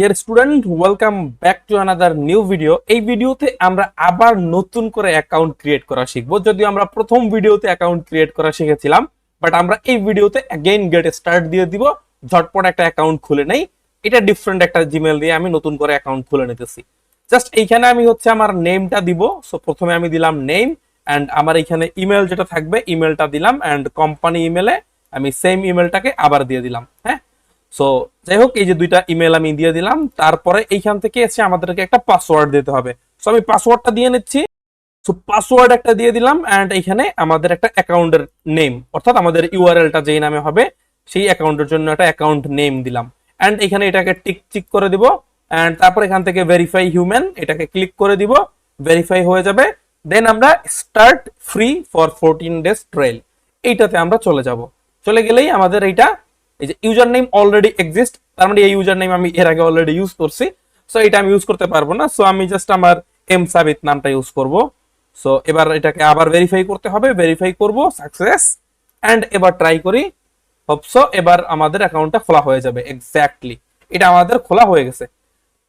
Dear student welcome back to another new video এই ভিডিওতে আমরা আবার নতুন করে অ্যাকাউন্ট ক্রিয়েট করা শিখব। যদিও আমরা প্রথম ভিডিওতে অ্যাকাউন্ট ক্রিয়েট করা শিখেছিলাম বাট আমরা এই ভিডিওতে অ্যাগেইন গেট স্টার্ট দিয়ে দিব। ঝটপট একটা অ্যাকাউন্ট খুলে নেই। এটা ডিফারেন্ট একটা জিমেল দিয়ে আমি নতুন করে অ্যাকাউন্ট খুলে নিতেছি। জাস্ট এইখানে আমি হচ্ছে আমার নেমটা দিব। সো প্রথমে আমি দিলাম নেম অ্যান্ড আমার এখানে ইমেল যেটা থাকবে ইমেলটা দিলাম অ্যান্ড কোম্পানি ইমেলে আমি সেম ইমেলটাকে আবার দিয়ে দিলাম। হ্যাঁ? সো যাই হোক এই যে দুইটা ইমেল আমি দিয়ে দিলাম, তারপরে এইখান থেকে এসে আমাদেরকে একটা পাসওয়ার্ড দিতে হবে। সো আমি পাসওয়ার্ডটা দিয়ে নিচ্ছি। সো পাসওয়ার্ড একটা দিয়ে দিলাম অ্যান্ড এখানে আমাদের একটা অ্যাকাউন্টের নেম অর্থাৎ আমাদের ইউআরএলটা যেই নামে হবে, সেই অ্যাকাউন্টের জন্য একটা অ্যাকাউন্ট নেম দিলাম। অ্যান্ড এখানে এটাকে টিক চিক করে দিব। অ্যান্ড তারপর এখান থেকে ভেরিফাই হিউম্যান এটাকে ক্লিক করে দিব। ভেরিফাই হয়ে যাবে। দেন আমরা start free for fourteen days trial এইটাতে আমরা চলে যাব। চলে গেলেই আমাদের এইটা এই যে ইউজার নেম অলরেডি এক্সিস্ট তার মানে এই ইউজার নেম আমি এর আগে অলরেডি ইউজ করছি। সো এটা আমি ইউজ করতে পারব না। সো আমি জাস্ট আমার এম সাবিত নামটা ইউজ করব। সো এবার এটাকে আবার ভেরিফাই করতে হবে। ভেরিফাই করব সাকসেস অ্যান্ড এবার ট্রাই করি। হোপসো এবার আমাদের অ্যাকাউন্টটা খোলা হয়ে যাবে এক্স্যাক্টলি এটা আমাদের খোলা হয়ে গেছে।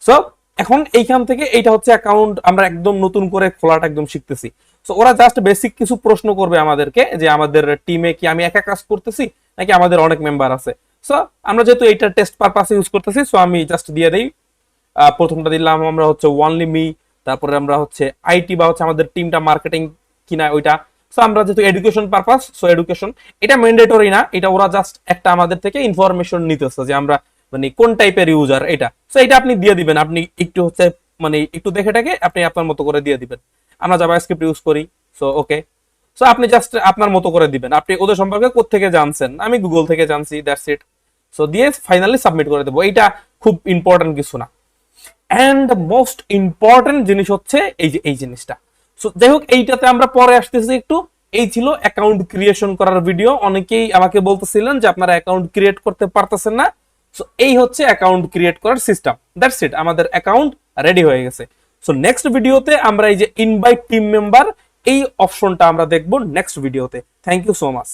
সো এখন এইখান থেকে এইটা হচ্ছে অ্যাকাউন্ট আমরা একদম নতুন করে খোলাটা একদম শিখতেছি। সো ওরা জাস্ট বেসিক কিছু প্রশ্ন করবে আমাদেরকে, যে আমাদের টিমে কি আমি একা কাজ করতেছি, নাকি আমাদের অনেক মেম্বার আছে? সো আমরা যেহেতু এইটা টেস্ট পারপাসে ইউজ করতেছি সো আমি জাস্ট দিয়ে দেই। প্রথমটা দিলাম আমরা হচ্ছে ওয়ানলি মি তারপরে আমরা হচ্ছে আইটি বা হচ্ছে আমাদের টিমটা মার্কেটিং কিনা ওইটা। সো আমরা যেহেতু এডুকেশন পারপাস সো এডুকেশন এটা ম্যান্ডেটরি না, এটা ওরা জাস্ট একটা আমাদের থেকে ইনফরমেশন নিতেছে যে আমরা মানে কোন টাইপের ইউজার এটা। সো এটা আপনি দিয়ে দিবেন, আপনি একটু হচ্ছে মানে একটু দেখে টাকে আপনি আপনার মতো করে দিয়ে দিবেন। আমরা জাভাস্ক্রিপ্ট ইউজ করি সো ওকে সো আপনি জাস্ট আপনার মতো করে দিবেন। আপনি ওদের সম্পর্কে কোত্থেকে জানছেন? আমি গুগল থেকে জানছি দ্যাটস ইট সো দিয়ে ফাইনালি সাবমিট করে দেবো। এইটা খুব ইম্পর্টেন্ট কিছু না। অ্যান্ড মোস্ট ইম্পর্টেন্ট জিনিস হচ্ছে এই যে, এই জিনিসটা। সো যাই হোক, এইটাতে আমরা পরে আসতেছি একটু। এই ছিল অ্যাকাউন্ট ক্রিয়েশন করার ভিডিও অনেকেই আমাকে বলতেছিলেন যে আপনারা অ্যাকাউন্ট ক্রিয়েট করতে পারতেছেন না। সো এই হচ্ছে অ্যাকাউন্ট ক্রিয়েট করার সিস্টেম দ্যাটস ইট আমাদের অ্যাকাউন্ট রেডি হয়ে গেছে। সো নেক্সট ভিডিওতে আমরা এই যে ইনভাইট টিম মেম্বার এই অপশনটা আমরা দেখব নেক্সট ভিডিওতে থ্যাংক ইউ সো মাচ